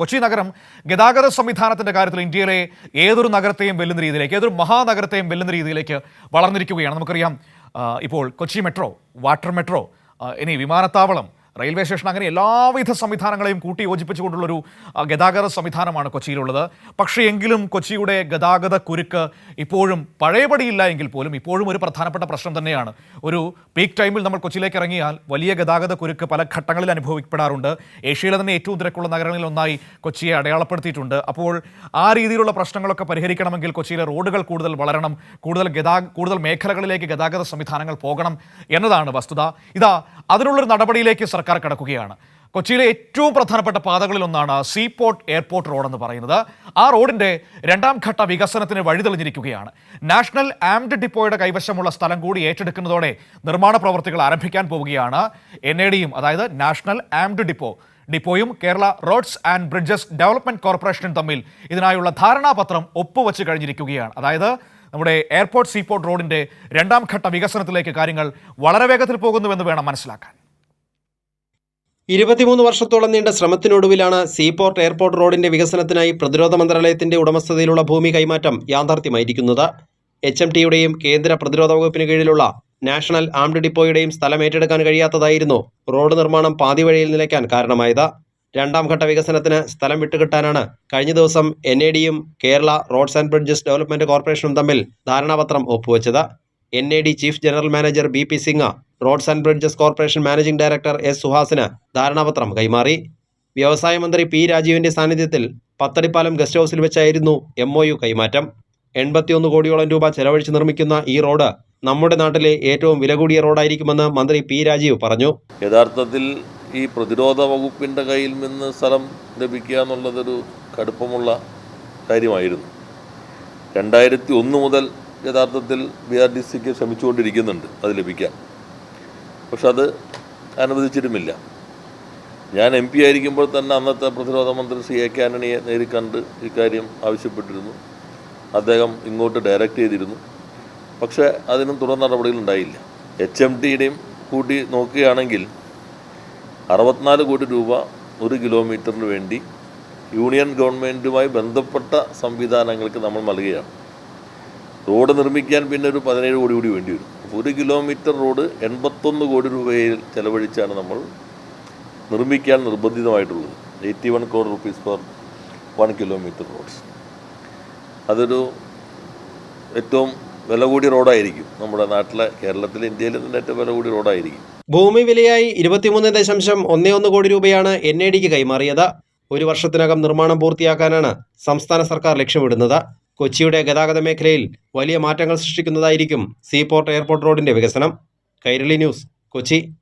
കൊച്ചി നഗരം ഗതാഗത സംവിധാനത്തിന്റെ കാര്യത്തിൽ ഇന്ത്യയിലെ ഏതൊരു നഗരത്തെയും വെല്ലുന്ന രീതിയിലേക്ക് ഏതൊരു മഹാനഗരത്തെയും വെല്ലുന്ന രീതിയിലേക്ക് വളർന്നിരിക്കുകയാണ്. നമുക്കറിയാം ഇപ്പോൾ കൊച്ചി മെട്രോ വാട്ടർ മെട്രോ ഇനി വിമാനത്താവളം റെയിൽവേ സ്റ്റേഷൻ അങ്ങനെ എല്ലാവിധ സംവിധാനങ്ങളെയും കൂട്ടി യോജിപ്പിച്ചുകൊണ്ടുള്ളൊരു ഗതാഗത സംവിധാനമാണ് കൊച്ചിയിലുള്ളത്. പക്ഷേ എങ്കിലും കൊച്ചിയുടെ ഗതാഗത കുരുക്ക് ഇപ്പോഴും പഴയപടിയില്ല എങ്കിൽ പോലും ഇപ്പോഴും ഒരു പ്രധാനപ്പെട്ട പ്രശ്നം തന്നെയാണ്. ഒരു പീക്ക് ടൈമിൽ നമ്മൾ കൊച്ചിയിലേക്ക് ഇറങ്ങിയാൽ വലിയ ഗതാഗത കുരുക്ക് പല ഘട്ടങ്ങളിൽ അനുഭവപ്പെടാറുണ്ട് ഏഷ്യയിലെ തന്നെ ഏറ്റവും തിരക്കുള്ള നഗരങ്ങളിൽ ഒന്നായി കൊച്ചിയെ അടയാളപ്പെടുത്തിയിട്ടുണ്ട്. അപ്പോൾ ആ രീതിയിലുള്ള പ്രശ്നങ്ങളൊക്കെ പരിഹരിക്കണമെങ്കിൽ കൊച്ചിയിലെ റോഡുകൾ കൂടുതൽ വളരണം കൂടുതൽ ഗതാ കൂടുതൽ മേഖലകളിലേക്ക് ഗതാഗത സംവിധാനങ്ങൾ പോകണം എന്നതാണ് വസ്തുത. ഇതാ അതിനുള്ളൊരു നടപടിയിലേക്ക് സർക്കാർ കടക്കുകയാണ്. കൊച്ചിയിലെ ഏറ്റവും പ്രധാനപ്പെട്ട പാതകളിലൊന്നാണ് സീപോർട്ട് എയർപോർട്ട് റോഡ് എന്ന് പറയുന്നത്. ആ റോഡിന്റെ രണ്ടാം ഘട്ട വികസനത്തിന് വഴിതെളിഞ്ഞിരിക്കുകയാണ്. നാഷണൽ ആംഡ് ഡിപ്പോയുടെ കൈവശമുള്ള സ്ഥലം കൂടി ഏറ്റെടുക്കുന്നതോടെ നിർമ്മാണ പ്രവർത്തികൾ ആരംഭിക്കാൻ പോവുകയാണ്. എൻ അതായത് national armed depot ഡിപ്പോയും Kerala roads and bridges development കോർപ്പറേഷനും തമ്മിൽ ഇതിനായുള്ള ധാരണാപത്രം ഒപ്പുവെച്ച് കഴിഞ്ഞിരിക്കുകയാണ്. അതായത് നമ്മുടെ എയർപോർട്ട് സീപോർട്ട് റോഡിന്റെ രണ്ടാം ഘട്ട വികസനത്തിലേക്ക് കാര്യങ്ങൾ വളരെ വേഗത്തിൽ പോകുന്നുവെന്ന് വേണം മനസ്സിലാക്കാൻ. ഇരുപത്തിമൂന്ന് വർഷത്തോളം നീണ്ട ശ്രമത്തിനൊടുവിലാണ് സീപോർട്ട് എയർപോർട്ട് റോഡിന്റെ വികസനത്തിനായി പ്രതിരോധ മന്ത്രാലയത്തിന്റെ ഉടമസ്ഥതയിലുള്ള ഭൂമി കൈമാറ്റം യാഥാർത്ഥ്യമായിരിക്കുന്നത്. എച്ച് എം ടിയുടെയും കേന്ദ്ര പ്രതിരോധ വകുപ്പിന് കീഴിലുള്ള നാഷണൽ ആംഡ് ഡിപ്പോയുടെയും സ്ഥലം ഏറ്റെടുക്കാൻ കഴിയാത്തതായിരുന്നു റോഡ് നിർമ്മാണം പാതി വഴിയിൽ നിലയ്ക്കാൻ കാരണമായത്. രണ്ടാം ഘട്ട വികസനത്തിന് സ്ഥലം വിട്ടുകിട്ടാനാണ് കഴിഞ്ഞ ദിവസം എൻ എ ഡിയും Kerala roads and bridges development കോർപ്പറേഷനും തമ്മിൽ ധാരണാപത്രം ഒപ്പുവെച്ചത്. N A D chief general manager B P Singh roads and bridges corporation managing director S സുഹാസിന് ധാരണാപത്രം കൈമാറി. വ്യവസായ മന്ത്രി പി രാജീവിന്റെ സാന്നിധ്യത്തിൽ പത്തടിപ്പാലം ഗസ്റ്റ് ഹൗസിൽ വെച്ചായിരുന്നു എം ഒ യു കൈമാറ്റം. എൺപത്തിയൊന്ന് കോടിയോളം രൂപ ചെലവഴിച്ച് നിർമ്മിക്കുന്ന ഈ റോഡ് നമ്മുടെ നാട്ടിലെ ഏറ്റവും വില കൂടിയ റോഡായിരിക്കുമെന്ന് മന്ത്രി പി രാജീവ് പറഞ്ഞു. യഥാർത്ഥത്തിൽ ഈ പ്രതിരോധ വകുപ്പിന്റെ കയ്യിൽ നിന്ന് സ്ഥലം ലഭിക്കുക എന്നുള്ളതൊരു കടുപ്പമുള്ള കാര്യമായിരുന്നു. രണ്ടായിരത്തി ഒന്ന് മുതൽ യഥാർത്ഥത്തിൽ ബി ആർ ഡി സിക്ക് ശ്രമിച്ചുകൊണ്ടിരിക്കുന്നുണ്ട് അത് ലഭിക്കാൻ. പക്ഷെ അത് അനുവദിച്ചിട്ടുമില്ല. ഞാൻ എം പി ആയിരിക്കുമ്പോൾ തന്നെ അന്നത്തെ പ്രതിരോധ മന്ത്രി സി എ കെ ആന്റണിയെ നേരിൽ കണ്ട് ഇക്കാര്യം ആവശ്യപ്പെട്ടിരുന്നു. അദ്ദേഹം ഇങ്ങോട്ട് ഡയറക്റ്റ് ചെയ്തിരുന്നു. പക്ഷേ അതിനും തുടർ നടപടികൾ ഉണ്ടായില്ല. എച്ച് എം ടിയുടെയും കൂട്ടി നോക്കുകയാണെങ്കിൽ അറുപത്തിനാല് കോടി രൂപ ഒരു കിലോമീറ്ററിന് വേണ്ടി യൂണിയൻ ഗവൺമെന്റുമായി ബന്ധപ്പെട്ട സംവിധാനങ്ങൾക്ക് നമ്മൾ നൽകുകയാണ്. റോഡ് നിർമ്മിക്കാൻ പിന്നെ ഒരു പതിനേഴ് കോടി കൂടി വേണ്ടി വരും. ഒരു കിലോമീറ്റർ റോഡ് എൺപത്തൊന്ന് കോടി രൂപയിൽ ചെലവഴിച്ചാണ് നമ്മൾ നിർമ്മിക്കാൻ നിർബന്ധിതമായിട്ടുള്ളത്. Eighty one kodi rupees for one kilometre roads അതൊരു ഏറ്റവും വില കൂടിയ റോഡായിരിക്കും. നമ്മുടെ നാട്ടിലെ കേരളത്തിലെ ഇന്ത്യയിലെ തന്നെ ഏറ്റവും വില കൂടിയ റോഡായിരിക്കും. ഭൂമി വിലയായി ഇരുപത്തിമൂന്ന് ദശാംശം ഒന്നേ ഒന്ന് കോടി രൂപയാണ് എൻ എ ഡിക്ക് കൈമാറിയത്. ഒരു വർഷത്തിനകം നിർമ്മാണം പൂർത്തിയാക്കാനാണ് സംസ്ഥാന സർക്കാർ ലക്ഷ്യമിടുന്നത്. കൊച്ചിയുടെ ഗതാഗത മേഖലയിൽ വലിയ മാറ്റങ്ങൾ സൃഷ്ടിക്കുന്നതായിരിക്കും സീപോർട്ട് എയർപോർട്ട് റോഡിന്റെ വികസനം. കൈരളി ന്യൂസ് കൊച്ചി.